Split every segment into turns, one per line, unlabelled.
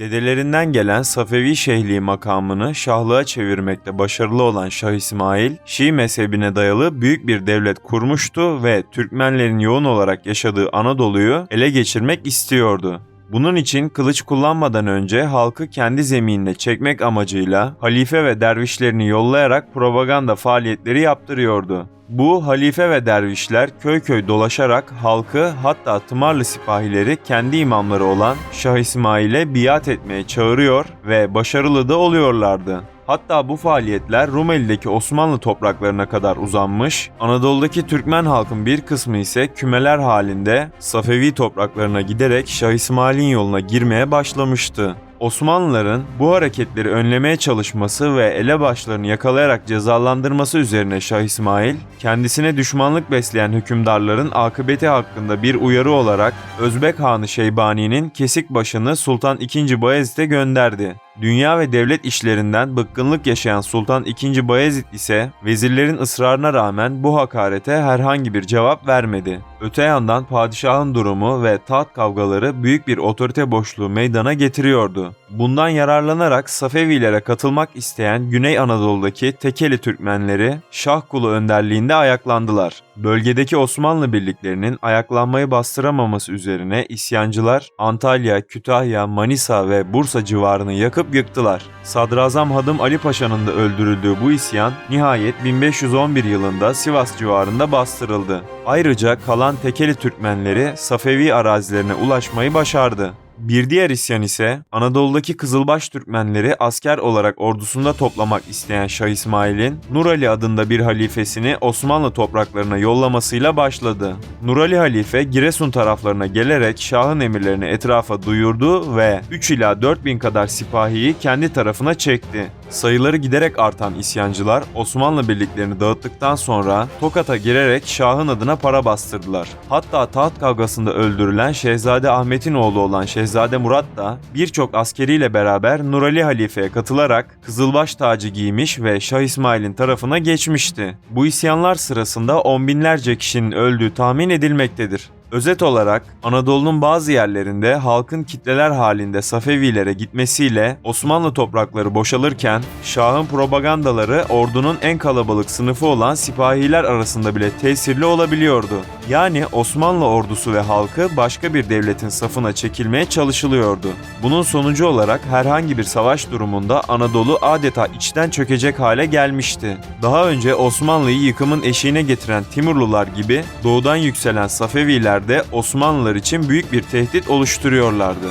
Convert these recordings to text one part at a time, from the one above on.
Dedelerinden gelen Safevi Şeyhliği makamını şahlığa çevirmekte başarılı olan Şah İsmail, Şii mezhebine dayalı büyük bir devlet kurmuştu ve Türkmenlerin yoğun olarak yaşadığı Anadolu'yu ele geçirmek istiyordu. Bunun için kılıç kullanmadan önce halkı kendi zeminine çekmek amacıyla halife ve dervişlerini yollayarak propaganda faaliyetleri yaptırıyordu. Bu halife ve dervişler köy köy dolaşarak halkı hatta tımarlı sipahileri kendi imamları olan Şah İsmail'e biat etmeye çağırıyor ve başarılı da oluyorlardı. Hatta bu faaliyetler Rumeli'deki Osmanlı topraklarına kadar uzanmış, Anadolu'daki Türkmen halkın bir kısmı ise kümeler halinde Safevi topraklarına giderek Şah İsmail'in yoluna girmeye başlamıştı. Osmanlıların bu hareketleri önlemeye çalışması ve elebaşlarını yakalayarak cezalandırması üzerine Şah İsmail, kendisine düşmanlık besleyen hükümdarların akıbeti hakkında bir uyarı olarak Özbek Hanı Şeybani'nin kesik başını Sultan II. Bayezid'e gönderdi. Dünya ve devlet işlerinden bıkkınlık yaşayan Sultan II. Bayezid ise vezirlerin ısrarına rağmen bu hakarete herhangi bir cevap vermedi. Öte yandan padişahın durumu ve taht kavgaları büyük bir otorite boşluğu meydana getiriyordu. Bundan yararlanarak Safevilere katılmak isteyen Güney Anadolu'daki Tekeli Türkmenleri Şahkulu önderliğinde ayaklandılar. Bölgedeki Osmanlı birliklerinin ayaklanmayı bastıramaması üzerine isyancılar Antalya, Kütahya, Manisa ve Bursa civarını yakıp yıktılar. Sadrazam Hadım Ali Paşa'nın da öldürüldüğü bu isyan nihayet 1511 yılında Sivas civarında bastırıldı. Ayrıca kalan Tekeli Türkmenleri Safevi arazilerine ulaşmayı başardı. Bir diğer isyan ise Anadolu'daki Kızılbaş Türkmenleri asker olarak ordusunda toplamak isteyen Şah İsmail'in Nurali adında bir halifesini Osmanlı topraklarına yollamasıyla başladı. Nurali halife Giresun taraflarına gelerek Şah'ın emirlerini etrafa duyurdu ve 3 ila 4 bin kadar sipahiyi kendi tarafına çekti. Sayıları giderek artan isyancılar Osmanlı birliklerini dağıttıktan sonra Tokat'a girerek Şah'ın adına para bastırdılar. Hatta taht kavgasında öldürülen Şehzade Ahmet'in oğlu olan Şehzade Murat da birçok askeriyle beraber Nurali Halife'ye katılarak Kızılbaş tacı giymiş ve Şah İsmail'in tarafına geçmişti. Bu isyanlar sırasında on binlerce kişinin öldüğü tahmin edilmektedir. Özet olarak Anadolu'nun bazı yerlerinde halkın kitleler halinde Safevilere gitmesiyle Osmanlı toprakları boşalırken Şah'ın propagandaları ordunun en kalabalık sınıfı olan sipahiler arasında bile tesirli olabiliyordu. Yani Osmanlı ordusu ve halkı başka bir devletin safına çekilmeye çalışılıyordu. Bunun sonucu olarak herhangi bir savaş durumunda Anadolu adeta içten çökecek hale gelmişti. Daha önce Osmanlı'yı yıkımın eşiğine getiren Timurlular gibi doğudan yükselen Safeviler de Osmanlılar için büyük bir tehdit oluşturuyorlardı.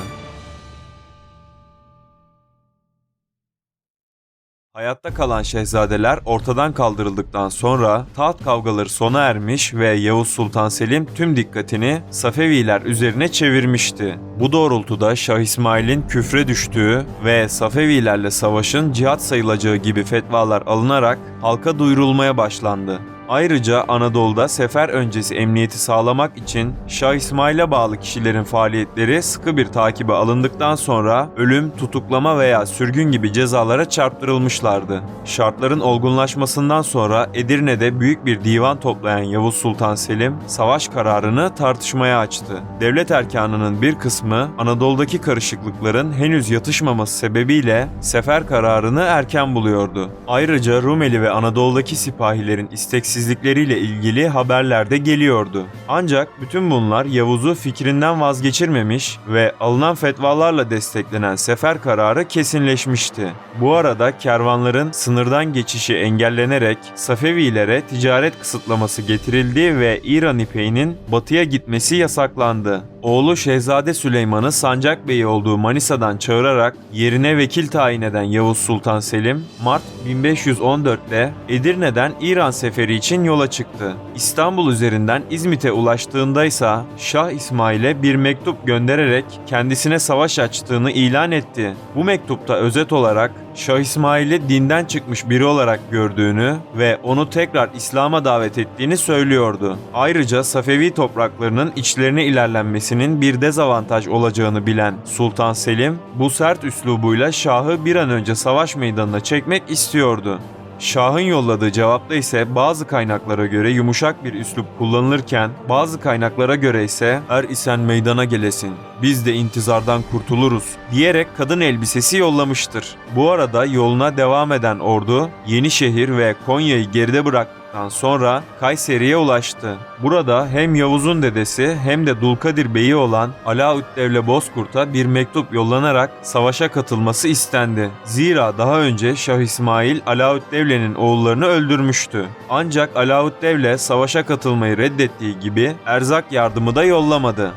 Hayatta kalan şehzadeler ortadan kaldırıldıktan sonra taht kavgaları sona ermiş ve Yavuz Sultan Selim tüm dikkatini Safeviler üzerine çevirmişti. Bu doğrultuda Şah İsmail'in küfre düştüğü ve Safevilerle savaşın cihat sayılacağı gibi fetvalar alınarak halka duyurulmaya başlandı. Ayrıca Anadolu'da sefer öncesi emniyeti sağlamak için Şah İsmail'e bağlı kişilerin faaliyetleri sıkı bir takibe alındıktan sonra ölüm, tutuklama veya sürgün gibi cezalara çarptırılmışlardı. Şartların olgunlaşmasından sonra Edirne'de büyük bir divan toplayan Yavuz Sultan Selim savaş kararını tartışmaya açtı. Devlet erkanının bir kısmı Anadolu'daki karışıklıkların henüz yatışmaması sebebiyle sefer kararını erken buluyordu. Ayrıca Rumeli ve Anadolu'daki sipahilerin isteksiz adaletsizlikleriyle ilgili haberler de geliyordu. Ancak bütün bunlar Yavuz'u fikrinden vazgeçirmemiş ve alınan fetvalarla desteklenen sefer kararı kesinleşmişti. Bu arada kervanların sınırdan geçişi engellenerek Safevilere ticaret kısıtlaması getirildi ve İran ipeğinin batıya gitmesi yasaklandı. Oğlu Şehzade Süleyman'ı Sancak Bey olduğu Manisa'dan çağırarak yerine vekil tayin eden Yavuz Sultan Selim, Mart 1514'te Edirne'den İran seferi için yola çıktı. İstanbul üzerinden İzmit'e ulaştığında ise Şah İsmail'e bir mektup göndererek kendisine savaş açtığını ilan etti. Bu mektupta özet olarak Şah İsmail'i dinden çıkmış biri olarak gördüğünü ve onu tekrar İslam'a davet ettiğini söylüyordu. Ayrıca Safevi topraklarının içlerine ilerlenmesinin bir dezavantaj olacağını bilen Sultan Selim bu sert üslubuyla Şah'ı bir an önce savaş meydanına çekmek istiyordu. Şah'ın yolladığı cevapta ise bazı kaynaklara göre yumuşak bir üslup kullanılırken bazı kaynaklara göre ise er isen meydana gelesin biz de intizardan kurtuluruz diyerek kadın elbisesi yollamıştır. Bu arada yoluna devam eden ordu Yenişehir ve Konya'yı geride bıraktıktan sonra Kayseri'ye ulaştı. Burada hem Yavuz'un dedesi hem de Dulkadir Bey'i olan Alaüddevle Bozkurt'a bir mektup yollanarak savaşa katılması istendi. Zira daha önce Şah İsmail Alaüddevle'nin oğullarını öldürmüştü. Ancak Alaüddevle savaşa katılmayı reddettiği gibi erzak yardımı da yollamadı.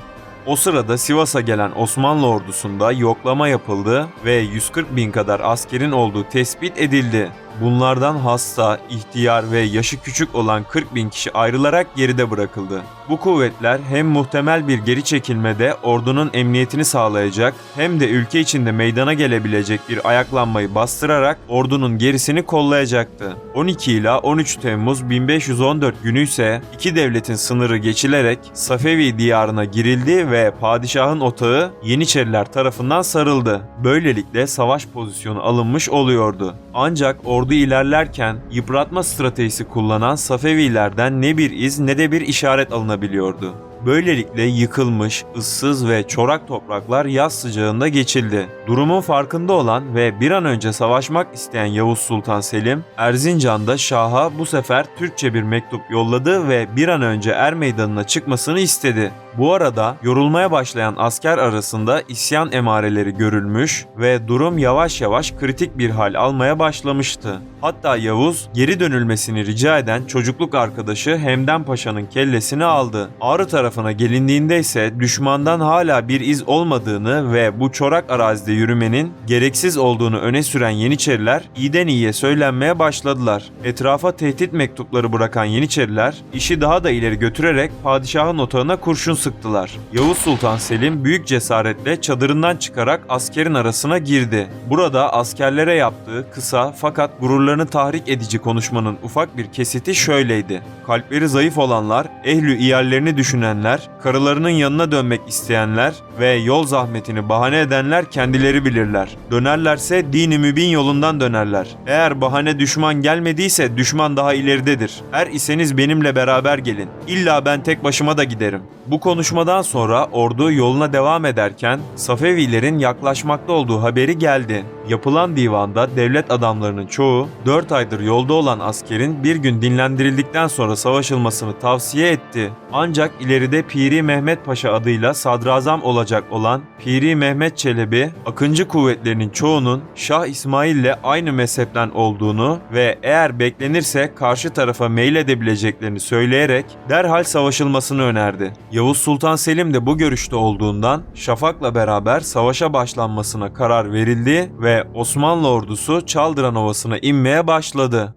O sırada Sivas'a gelen Osmanlı ordusunda yoklama yapıldı ve 140 bin kadar askerin olduğu tespit edildi. Bunlardan hasta, ihtiyar ve yaşı küçük olan 40 bin kişi ayrılarak geride bırakıldı. Bu kuvvetler hem muhtemel bir geri çekilmede ordunun emniyetini sağlayacak hem de ülke içinde meydana gelebilecek bir ayaklanmayı bastırarak ordunun gerisini kollayacaktı. 12 ila 13 Temmuz 1514 günü ise iki devletin sınırı geçilerek Safevi diyarına girildi ve padişahın otağı Yeniçeriler tarafından sarıldı. Böylelikle savaş pozisyonu alınmış oluyordu. Ancak ordu ilerlerken yıpratma stratejisi kullanan Safevilerden ne bir iz ne de bir işaret alınabiliyordu. Böylelikle yıkılmış, ıssız ve çorak topraklar yaz sıcağında geçildi. Durumun farkında olan ve bir an önce savaşmak isteyen Yavuz Sultan Selim, Erzincan'da Şah'a bu sefer Türkçe bir mektup yolladı ve bir an önce Er Meydanı'na çıkmasını istedi. Bu arada yorulmaya başlayan asker arasında isyan emareleri görülmüş ve durum yavaş yavaş kritik bir hal almaya başlamıştı. Hatta Yavuz geri dönülmesini rica eden çocukluk arkadaşı Hemden Paşa'nın kellesini aldı. Ağrı tarafına gelindiğinde ise düşmandan hala bir iz olmadığını ve bu çorak arazide yürümenin gereksiz olduğunu öne süren Yeniçeriler iyiden iyiye söylenmeye başladılar. Etrafa tehdit mektupları bırakan Yeniçeriler işi daha da ileri götürerek padişahın otağına kurşun sıktılar. Yavuz Sultan Selim büyük cesaretle çadırından çıkarak askerin arasına girdi. Burada askerlere yaptığı kısa fakat gururlarını tahrik edici konuşmanın ufak bir kesiti şöyleydi. Kalpleri zayıf olanlar, ehlü iyallerini düşünenler, karılarının yanına dönmek isteyenler ve yol zahmetini bahane edenler kendileri bilirler. Dönerlerse dini mübin yolundan dönerler. Eğer bahane düşman gelmediyse düşman daha ileridedir. Er iseniz benimle beraber gelin. İlla ben tek başıma da giderim. Bu konuşmadan sonra ordu yoluna devam ederken Safevilerin yaklaşmakta olduğu haberi geldi. Yapılan divanda devlet adamlarının çoğu 4 aydır yolda olan askerin bir gün dinlendirildikten sonra savaşılmasını tavsiye etti. Ancak ileride Piri Mehmet Paşa adıyla sadrazam olacak olan Piri Mehmet Çelebi, Akıncı kuvvetlerinin çoğunun Şah İsmail ile aynı mezhepten olduğunu ve eğer beklenirse karşı tarafa meyledebileceklerini söyleyerek derhal savaşılmasını önerdi. Yavuz Sultan Selim de bu görüşte olduğundan Şafak'la beraber savaşa başlanmasına karar verildi ve Osmanlı ordusu Çaldıran Ovası'na inmeye başladı.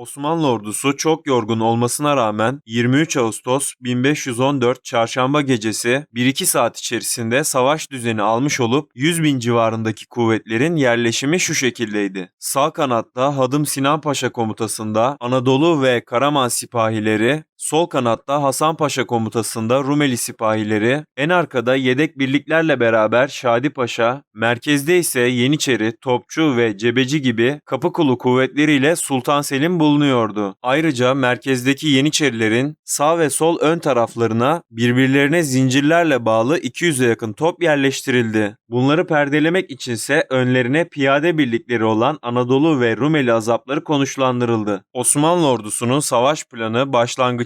Osmanlı ordusu çok yorgun olmasına rağmen 23 Ağustos 1514 çarşamba gecesi 1-2 saat içerisinde savaş düzeni almış olup 100 bin civarındaki kuvvetlerin yerleşimi şu şekildeydi. Sağ kanatta Hadım Sinan Paşa komutasında Anadolu ve Karaman sipahileri, sol kanatta Hasan Paşa komutasında Rumeli sipahileri, en arkada yedek birliklerle beraber Şadi Paşa, merkezde ise Yeniçeri, Topçu ve Cebeci gibi Kapıkulu kuvvetleriyle Sultan Selim bulunuyordu. Ayrıca merkezdeki Yeniçerilerin sağ ve sol ön taraflarına birbirlerine zincirlerle bağlı 200'e yakın top yerleştirildi. Bunları perdelemek içinse önlerine piyade birlikleri olan Anadolu ve Rumeli azapları konuşlandırıldı. Osmanlı ordusunun savaş planı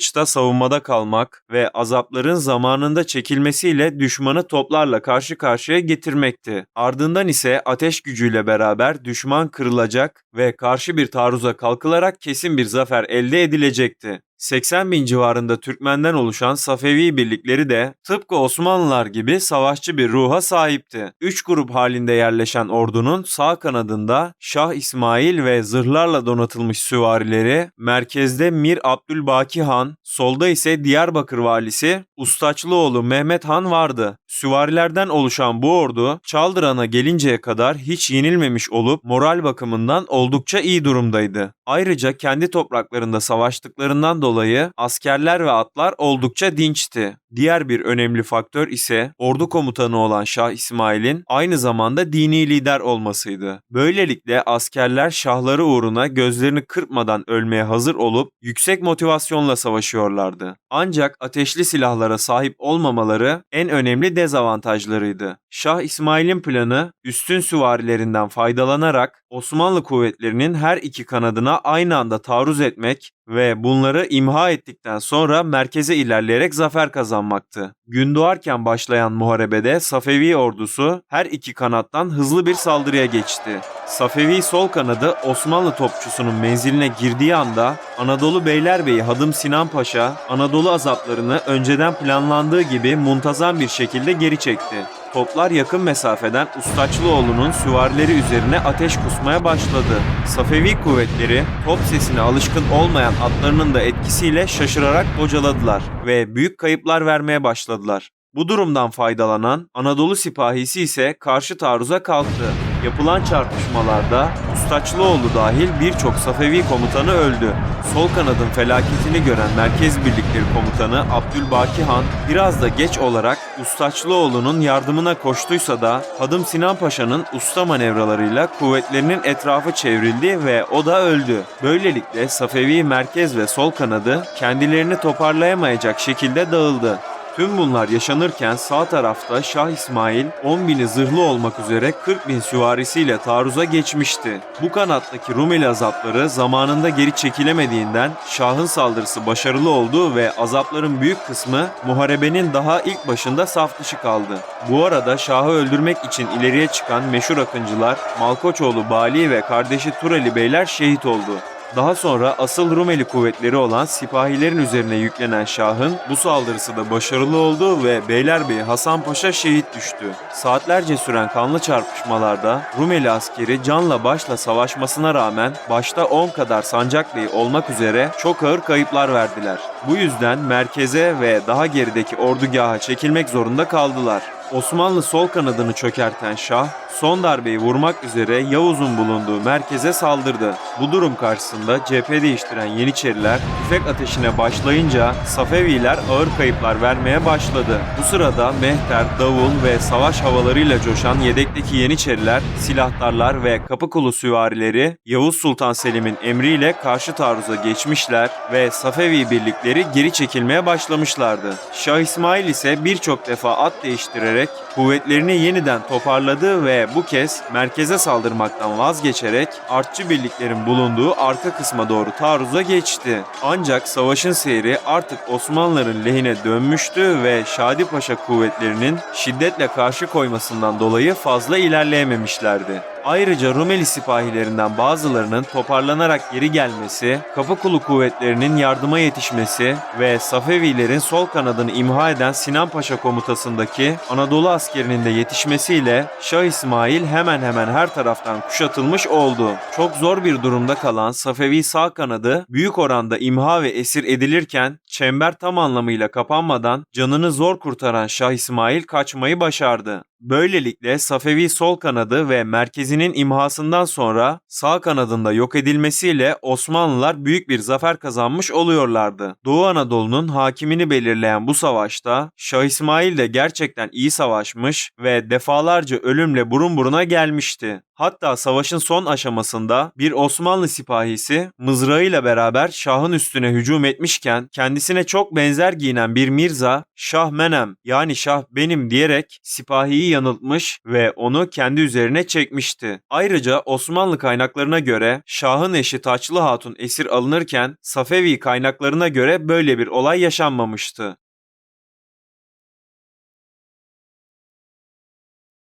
başlangıçta savunmada kalmak ve azapların zamanında çekilmesiyle düşmanı toplarla karşı karşıya getirmekti. Ardından ise ateş gücüyle beraber düşman kırılacak ve karşı bir taarruza kalkılarak kesin bir zafer elde edilecekti. 80 bin civarında Türkmenden oluşan Safevi birlikleri de tıpkı Osmanlılar gibi savaşçı bir ruha sahipti. Üç grup halinde yerleşen ordunun sağ kanadında Şah İsmail ve zırhlarla donatılmış süvarileri, merkezde Mir Abdülbaki Han, solda ise Diyarbakır valisi Ustaçlıoğlu Mehmet Han vardı. Süvarilerden oluşan bu ordu Çaldıran'a gelinceye kadar hiç yenilmemiş olup moral bakımından oldukça iyi durumdaydı. Ayrıca kendi topraklarında savaştıklarından dolayı askerler ve atlar oldukça dinçti. Diğer bir önemli faktör ise ordu komutanı olan Şah İsmail'in aynı zamanda dini lider olmasıydı. Böylelikle askerler şahları uğruna gözlerini kırpmadan ölmeye hazır olup yüksek motivasyonla savaşıyorlardı. Ancak ateşli silahlara sahip olmamaları en önemli dezavantajlarıydı. Şah İsmail'in planı üstün süvarilerinden faydalanarak Osmanlı kuvvetlerinin her iki kanadına aynı anda taarruz etmek ve bunları imha ettikten sonra merkeze ilerleyerek zafer kazanmaktı. Gün doğarken başlayan muharebede Safevi ordusu her iki kanattan hızlı bir saldırıya geçti. Safevi sol kanadı Osmanlı topçusunun menziline girdiği anda Anadolu Beylerbeyi Hadım Sinan Paşa Anadolu azaplarını önceden planlandığı gibi muntazam bir şekilde geri çekti. Toplar yakın mesafeden Ustaçlıoğlu'nun süvarileri üzerine ateş kusmaya başladı. Safevi kuvvetleri top sesine alışkın olmayan atlarının da etkisiyle şaşırarak bocaladılar ve büyük kayıplar vermeye başladılar. Bu durumdan faydalanan Anadolu sipahisi ise karşı taarruza kalktı. Yapılan çarpışmalarda Ustaçlıoğlu dahil birçok Safevi komutanı öldü. Sol kanadın felaketini gören Merkez Birlikleri Komutanı Abdülbaki Han biraz da geç olarak Ustaçlıoğlu'nun yardımına koştuysa da Hadım Sinan Paşa'nın usta manevralarıyla kuvvetlerinin etrafı çevrildi ve o da öldü. Böylelikle Safevi merkez ve sol kanadı kendilerini toparlayamayacak şekilde dağıldı. Tüm bunlar yaşanırken sağ tarafta Şah İsmail 10 bini zırhlı olmak üzere 40 bin süvarisiyle taarruza geçmişti. Bu kanattaki Rumeli azapları zamanında geri çekilemediğinden Şah'ın saldırısı başarılı oldu ve azapların büyük kısmı muharebenin daha ilk başında saf dışı kaldı. Bu arada Şah'ı öldürmek için ileriye çıkan meşhur akıncılar Malkoçoğlu Bali ve kardeşi Tureli Beyler şehit oldu. Daha sonra asıl Rumeli kuvvetleri olan sipahilerin üzerine yüklenen Şah'ın bu saldırısı da başarılı oldu ve Beylerbeyi Hasan Paşa şehit düştü. Saatlerce süren kanlı çarpışmalarda Rumeli askeri canla başla savaşmasına rağmen başta 10 kadar sancaklığı olmak üzere çok ağır kayıplar verdiler. Bu yüzden merkeze ve daha gerideki ordugaha çekilmek zorunda kaldılar. Osmanlı sol kanadını çökerten Şah, son darbeyi vurmak üzere Yavuz'un bulunduğu merkeze saldırdı. Bu durum karşısında cephe değiştiren Yeniçeriler tüfek ateşine başlayınca Safeviler ağır kayıplar vermeye başladı. Bu sırada Mehter, Davul ve savaş havalarıyla coşan yedekteki Yeniçeriler, silahtarlar ve Kapıkulu süvarileri Yavuz Sultan Selim'in emriyle karşı taarruza geçmişler ve Safevi birlikleri geri çekilmeye başlamışlardı. Şah İsmail ise birçok defa at değiştirerek kuvvetlerini yeniden toparladı ve bu kez merkeze saldırmaktan vazgeçerek artçı birliklerin bulunduğu arka kısma doğru taarruza geçti. Ancak savaşın seyri artık Osmanlıların lehine dönmüştü ve Şadi Paşa kuvvetlerinin şiddetle karşı koymasından dolayı fazla ilerleyememişlerdi. Ayrıca Rumeli sipahilerinden bazılarının toparlanarak geri gelmesi, Kapıkulu kuvvetlerinin yardıma yetişmesi ve Safevilerin sol kanadını imha eden Sinan Paşa komutasındaki Anadolu askerinin de yetişmesiyle Şah İsmail hemen hemen her taraftan kuşatılmış oldu. Çok zor bir durumda kalan Safevi sağ kanadı büyük oranda imha ve esir edilirken çember tam anlamıyla kapanmadan canını zor kurtaran Şah İsmail kaçmayı başardı. Böylelikle Safevi sol kanadı ve merkezinin imhasından sonra sağ kanadında yok edilmesiyle Osmanlılar büyük bir zafer kazanmış oluyorlardı. Doğu Anadolu'nun hakimini belirleyen bu savaşta Şah İsmail de gerçekten iyi savaşmış ve defalarca ölümle burun buruna gelmişti. Hatta savaşın son aşamasında bir Osmanlı sipahisi mızrağıyla beraber Şah'ın üstüne hücum etmişken kendisine çok benzer giyinen bir Mirza Şah Menem yani Şah benim diyerek sipahiyi yanıltmış ve onu kendi üzerine çekmişti. Ayrıca Osmanlı kaynaklarına göre Şah'ın eşi Taçlı Hatun esir alınırken Safevi kaynaklarına göre böyle bir olay yaşanmamıştı.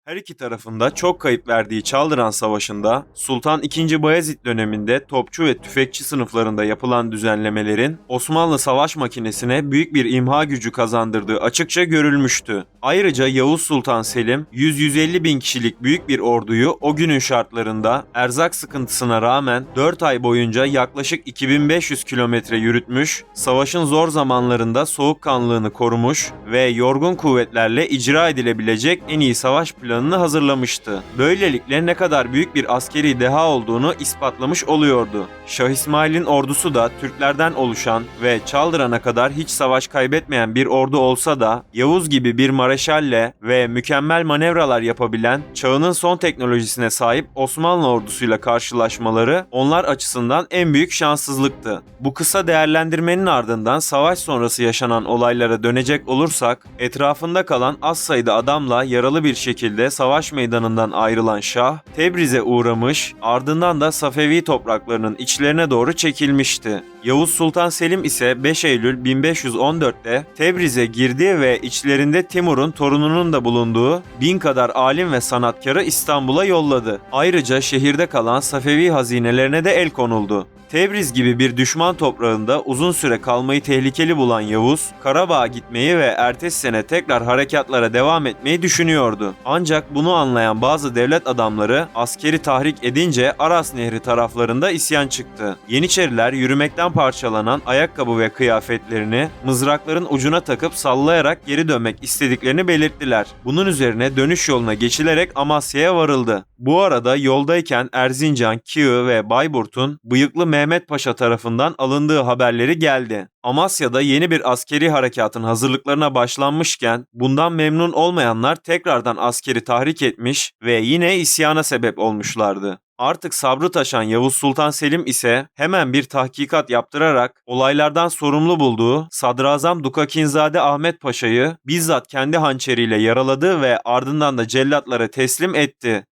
Her iki tarafında çok kayıp verdiği Çaldıran Savaşı'nda Sultan II. Bayezid döneminde topçu ve tüfekçi sınıflarında yapılan düzenlemelerin Osmanlı savaş makinesine büyük bir imha gücü kazandırdığı açıkça görülmüştü. Ayrıca Yavuz Sultan Selim 100-150 bin kişilik büyük bir orduyu o günün şartlarında erzak sıkıntısına rağmen 4 ay boyunca yaklaşık 2500 kilometre yürütmüş, savaşın zor zamanlarında soğukkanlılığını korumuş ve yorgun kuvvetlerle icra edilebilecek en iyi savaş planını hazırlamıştı. Böylelikle ne kadar büyük bir askeri deha olduğunu ispatlamış oluyordu. Şah İsmail'in ordusu da Türklerden oluşan ve Çaldıran'a kadar hiç savaş kaybetmeyen bir ordu olsa da Yavuz gibi bir mareşalle ve mükemmel manevralar yapabilen çağının son teknolojisine sahip Osmanlı ordusuyla karşılaşmaları onlar açısından en büyük şanssızlıktı. Bu kısa değerlendirmenin ardından savaş sonrası yaşanan olaylara dönecek olursak etrafında kalan az sayıda adamla yaralı bir şekilde savaş meydanından ayrılan Şah Tebriz'e uğramış ardından da Safevi topraklarının içlerine doğru çekilmişti. Yavuz Sultan Selim ise 5 Eylül 1514'te Tebriz'e girdi ve içlerinde Timur'un torununun da bulunduğu bin kadar alim ve sanatkarı İstanbul'a yolladı. Ayrıca şehirde kalan Safevi hazinelerine de el konuldu. Tebriz gibi bir düşman toprağında uzun süre kalmayı tehlikeli bulan Yavuz, Karabağ'a gitmeyi ve ertesi sene tekrar harekatlara devam etmeyi düşünüyordu. Ancak bunu anlayan bazı devlet adamları askeri tahrik edince Aras Nehri taraflarında isyan çıktı. Yeniçeriler yürümekten parçalanan ayakkabı ve kıyafetlerini mızrakların ucuna takıp sallayarak geri dönmek istediklerini belirttiler. Bunun üzerine dönüş yoluna geçilerek Amasya'ya varıldı. Bu arada yoldayken Erzincan, Kığ ve Bayburt'un bıyıklı Mehmet Paşa tarafından alındığı haberleri geldi. Amasya'da yeni bir askeri harekatın hazırlıklarına başlanmışken bundan memnun olmayanlar tekrardan askeri tahrik etmiş ve yine isyana sebep olmuşlardı. Artık sabrı taşan Yavuz Sultan Selim ise hemen bir tahkikat yaptırarak olaylardan sorumlu bulduğu Sadrazam Dukakinzade Ahmet Paşa'yı bizzat kendi hançeriyle yaraladı ve ardından da cellatlara teslim etti.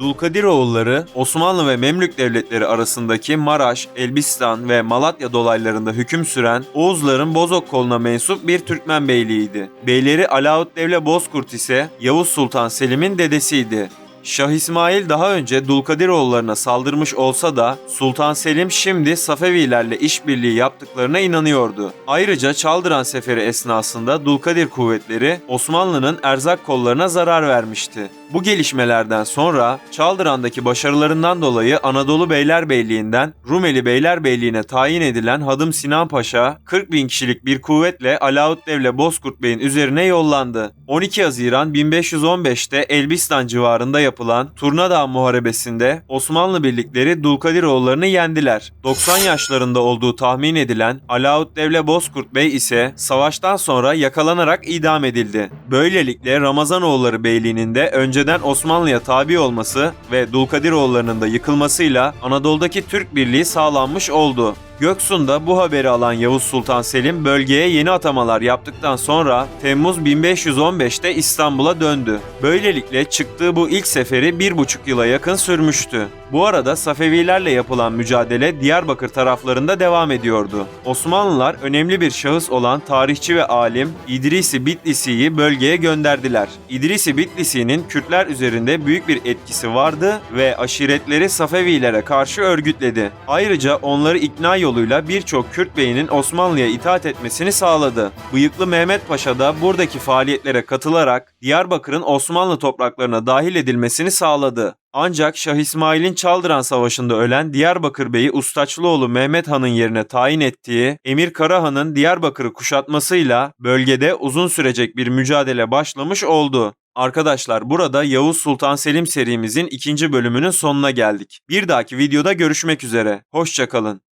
Dulkadiroğulları Osmanlı ve Memlük devletleri arasındaki Maraş, Elbistan ve Malatya dolaylarında hüküm süren Oğuzların Bozok koluna mensup bir Türkmen beyliğiydi. Beyleri Alaaddin Devle Bozkurt ise Yavuz Sultan Selim'in dedesiydi. Şah İsmail daha önce Dulkadiroğullarına saldırmış olsa da Sultan Selim şimdi Safevilerle işbirliği yaptıklarına inanıyordu. Ayrıca Çaldıran Seferi esnasında Dulkadir kuvvetleri Osmanlı'nın erzak kollarına zarar vermişti. Bu gelişmelerden sonra Çaldıran'daki başarılarından dolayı Anadolu Beylerbeyliği'nden Rumeli Beylerbeyliği'ne tayin edilen Hadım Sinan Paşa 40 bin kişilik bir kuvvetle Alaaddin Devle Bozkurt Bey'in üzerine yollandı. 12 Haziran 1515'te Elbistan civarında yapılan Turnadağ Muharebesi'nde Osmanlı birlikleri Dulkadiroğullarını yendiler. 90 yaşlarında olduğu tahmin edilen Alaaddin Devle Bozkurt Bey ise savaştan sonra yakalanarak idam edildi. Böylelikle Ramazanoğulları Beyliği'nin de önceden Osmanlı'ya tabi olması ve Dulkadiroğullarının da yıkılmasıyla Anadolu'daki Türk Birliği sağlanmış oldu. Göksu'nda bu haberi alan Yavuz Sultan Selim bölgeye yeni atamalar yaptıktan sonra Temmuz 1515'te İstanbul'a döndü. Böylelikle çıktığı bu ilk seferi bir buçuk yıla yakın sürmüştü. Bu arada Safevilerle yapılan mücadele Diyarbakır taraflarında devam ediyordu. Osmanlılar önemli bir şahıs olan tarihçi ve alim İdrisi Bitlisi'yi bölgeye gönderdiler. İdrisi Bitlisi'nin Kürtler üzerinde büyük bir etkisi vardı ve aşiretleri Safevilere karşı örgütledi. Ayrıca onları ikna yoluyla birçok Kürt beyinin Osmanlı'ya itaat etmesini sağladı. Bıyıklı Mehmet Paşa da buradaki faaliyetlere katılarak Diyarbakır'ın Osmanlı topraklarına dahil edilmesini sağladı. Ancak Şah İsmail'in Çaldıran Savaşı'nda ölen Diyarbakır Bey'i Ustaçlıoğlu Mehmet Han'ın yerine tayin ettiği Emir Karahan'ın Diyarbakır'ı kuşatmasıyla bölgede uzun sürecek bir mücadele başlamış oldu. Arkadaşlar burada Yavuz Sultan Selim serimizin ikinci bölümünün sonuna geldik. Bir dahaki videoda görüşmek üzere. Hoşçakalın.